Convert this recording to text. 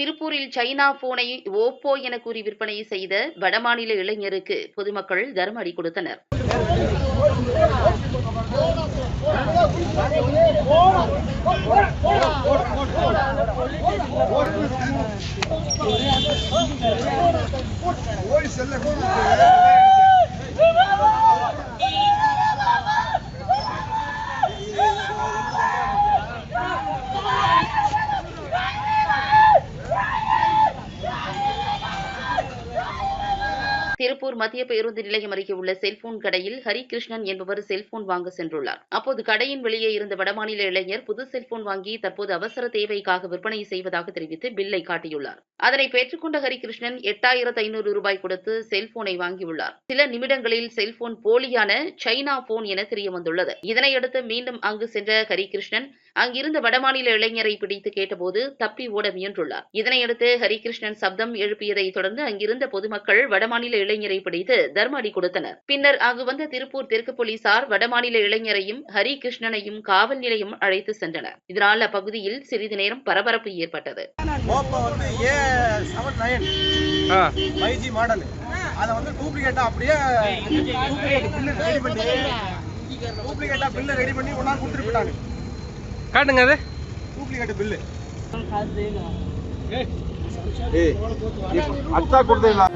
திருப்பூரில் சைனா போனை ஓப்போ என கூறி விற்பனை செய்த வடமாநில இளைஞருக்கு பொதுமக்கள் தர்ம அடி கொடுத்தனர் திருப்பூர் மத்திய பேருந்து நிலையம் அருகே உள்ள செல்போன் கடையில் ஹரிகிருஷ்ணன் என்பவர் செல்போன் வாங்க சென்றுள்ளார். அப்போது கடையின் வெளியே இருந்த வடமாநில இளைஞர் புது செல்போன் வாங்கி தற்போது அவசர தேவைக்காக விற்பனை செய்வதாக தெரிவித்து பில்லை காட்டியுள்ளார். அதனை பெற்றுக்கொண்ட ஹரிகிருஷ்ணன் எட்டாயிரத்து ஐநூறு ரூபாய் கொடுத்து செல்போனை வாங்கியுள்ளார். சில நிமிடங்களில் செல்போன் போலியான சைனா போன் என தெரிய வந்துள்ளது இதனையடுத்து மீண்டும் அங்கு சென்ற ஹரிகிருஷ்ணன் அங்கிருந்த வடமாநில இளைஞரை பிடித்து கேட்டபோது தப்பி ஓட முயன்றுள்ளார். இதனையடுத்து ஹரிகிருஷ்ணன் சப்தம் எழுப்பியதை தொடர்ந்து அங்கிருந்த பொதுமக்கள் வடமாநில இளைஞரை பிடித்து தர்ம அடி கொடுத்தனர். பின்னர் அங்கு வந்த திருப்பூர் தெற்கு போலீசார் வடமாநில இளைஞரையும் ஹரிகிருஷ்ணனையும் காவல் நிலையம் அழைத்து சென்றனர். இதனால் அப்பகுதியில் சிறிது நேரம் பரபரப்பு ஏற்பட்டது. அதை வந்து டூப்ளிகேட்டாக அப்படியே டூப்ளிகேட் பில்லு ரெடி பண்ணி டூப்ளிகேட்டாக பில்லு ரெடி பண்ணி கொண்டாந்து கொடுத்துட்டு போயிட்டாங்க. காட்டுங்க அது. Duplicate bill. அத்தா கொடுத்தீங்களா?